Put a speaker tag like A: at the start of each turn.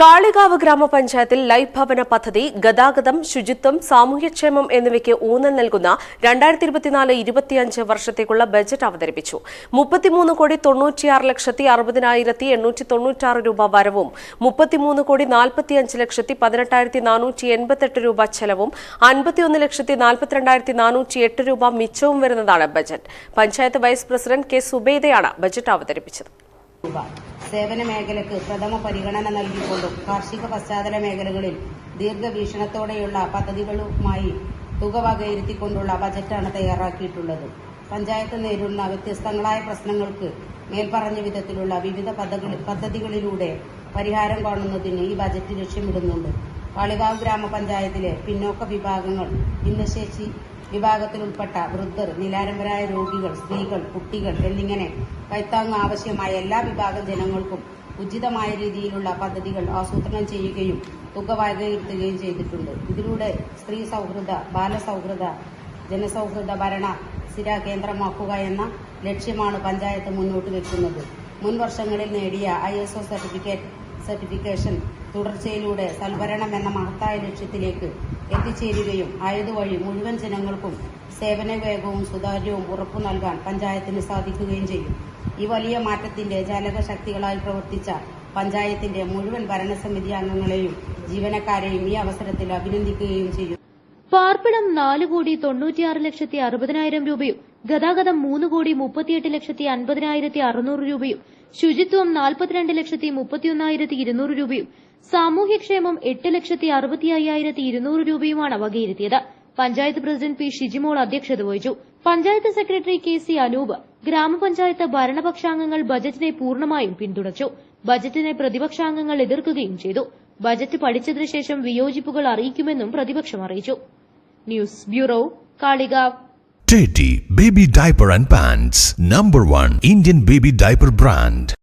A: Kalikavu ഗ്രാമപഞ്ചായത്തിൽ life ഭവന പദ്ധതി ഗതാഗതം ശുചിത്വം സാമൂഹ്യക്ഷേമം എന്നിവയ്ക്ക് ഊന്നൽ നൽകുന്ന രണ്ടായിരത്തി ഇരുപത്തിനാല് ഇരുപത്തിയഞ്ച് വർഷത്തേക്കുള്ള ബജറ്റ് അവതരിപ്പിച്ചു. മുപ്പത്തിമൂന്ന് കോടി തൊണ്ണൂറ്റിയാറ് ലക്ഷത്തി അറുപതിനായിരത്തി എണ്ണൂറ്റി തൊണ്ണൂറ്റാറ് രൂപ വരവും മുപ്പത്തിമൂന്ന് കോടി നാൽപ്പത്തിയഞ്ച് ലക്ഷത്തി പതിനെട്ടായിരത്തി നാനൂറ്റി എൺപത്തെട്ട് രൂപ ചെലവും അൻപത്തിയൊന്ന് ലക്ഷത്തി നാൽപ്പത്തിരണ്ടായിരത്തി നാനൂറ്റി എട്ട് രൂപ മിച്ചവും വരുന്നതാണ് budget. Panchayat vice president K സുബൈദയാണ് budget അവതരിപ്പിച്ചത്.
B: രൂപ സേവന മേഖലയ്ക്ക് പ്രഥമ പരിഗണന നൽകിക്കൊണ്ടും കാർഷിക പശ്ചാത്തല മേഖലകളിൽ ദീർഘവീക്ഷണത്തോടെയുള്ള പദ്ധതികളുമായി തുക വകയിരുത്തിക്കൊണ്ടുള്ള ബജറ്റാണ് തയ്യാറാക്കിയിട്ടുള്ളത്. പഞ്ചായത്ത് നേരിടുന്ന വ്യത്യസ്തങ്ങളായ പ്രശ്നങ്ങൾക്ക് മേൽപ്പറഞ്ഞ വിധത്തിലുള്ള വിവിധ പദ്ധതികളിലൂടെ പരിഹാരം കാണുന്നതിന് ഈ ബജറ്റ് ലക്ഷ്യമിടുന്നുണ്ട്. വാളികാവ് ഗ്രാമപഞ്ചായത്തിലെ പിന്നോക്ക വിഭാഗങ്ങൾ ഭിന്നശേഷി വിഭാഗത്തിൽ ഉൾപ്പെട്ട വൃദ്ധർ നിലാരംബരായ രോഗികൾ സ്ത്രീകൾ കുട്ടികൾ എന്നിങ്ങനെ കൈത്താങ്ങ് ആവശ്യമായ എല്ലാ വിഭാഗം ജനങ്ങൾക്കും ഉചിതമായ രീതിയിലുള്ള പദ്ധതികൾ ആസൂത്രണം ചെയ്യുകയും തുക വകയിരുത്തുകയും ചെയ്തിട്ടുണ്ട്. ഇതിലൂടെ സ്ത്രീ സൗഹൃദ ബാലസൗഹൃദ ജനസൗഹൃദ ഭരണ സ്ഥിര കേന്ദ്രമാക്കുക എന്ന ലക്ഷ്യമാണ് പഞ്ചായത്ത് മുന്നോട്ട് വെക്കുന്നത്. മുൻ വർഷങ്ങളിൽ നേടിയ ഐ സർട്ടിഫിക്കറ്റ് സർട്ടിഫിക്കേഷൻ തുടർച്ചയിലൂടെ സൽഭരണം എന്ന മഹത്തായ ലക്ഷ്യത്തിലേക്ക് എത്തിച്ചേരുകയും ആയതുവഴി മുഴുവൻ ജനങ്ങൾക്കും സേവന വേഗവും സുതാര്യവും ഉറപ്പു നൽകാൻ പഞ്ചായത്തിന് സാധിക്കുകയും ചെയ്യും. ഈ വലിയ മാറ്റത്തിന്റെ ജാലകശക്തികളായി പ്രവർത്തിച്ച പഞ്ചായത്തിന്റെ മുഴുവൻ ഭരണസമിതി അംഗങ്ങളെയും ജീവനക്കാരെയും ഈ അവസരത്തിൽ അഭിനന്ദിക്കുകയും ചെയ്യും.
C: പാർപ്പിടം നാല് കോടി തൊണ്ണൂറ്റിയാറ് ലക്ഷത്തി അറുപതിനായിരം രൂപയും ഗതാഗതം മൂന്ന് കോടി മുപ്പത്തിയെട്ട് ലക്ഷത്തി അൻപതിനായിരത്തി അറുന്നൂറ് രൂപയും ശുചിത്വം നാൽപ്പത്തിരണ്ട് ലക്ഷത്തി മുപ്പത്തിയൊന്നായിരത്തി ഇരുന്നൂറ് രൂപയും സാമൂഹ്യക്ഷേമം എട്ട് ലക്ഷത്തി അറുപത്തി അയ്യായിരത്തി ഇരുന്നൂറ് രൂപയുമാണ് വകയിരുത്തിയത്. പഞ്ചായത്ത് പ്രസിഡന്റ് പി ഷിജിമോൾ അധ്യക്ഷത വഹിച്ചു. Panchayat secretary K C Anoop ഗ്രാമപഞ്ചായത്ത് ഭരണപക്ഷാംഗങ്ങൾ ബജറ്റിനെ പൂർണമായും പിന്തുണച്ചു. ബജറ്റിനെ പ്രതിപക്ഷാംഗങ്ങൾ എതിർക്കുകയും ചെയ്തു. ബജറ്റ് പഠിച്ചതിനുശേഷം വിയോജിപ്പുകൾ അറിയിക്കുമെന്നും പ്രതിപക്ഷം അറിയിച്ചു. News Bureau, Kaligav.
D: Teddy Baby Diaper and Pants, number one Indian baby diaper brand.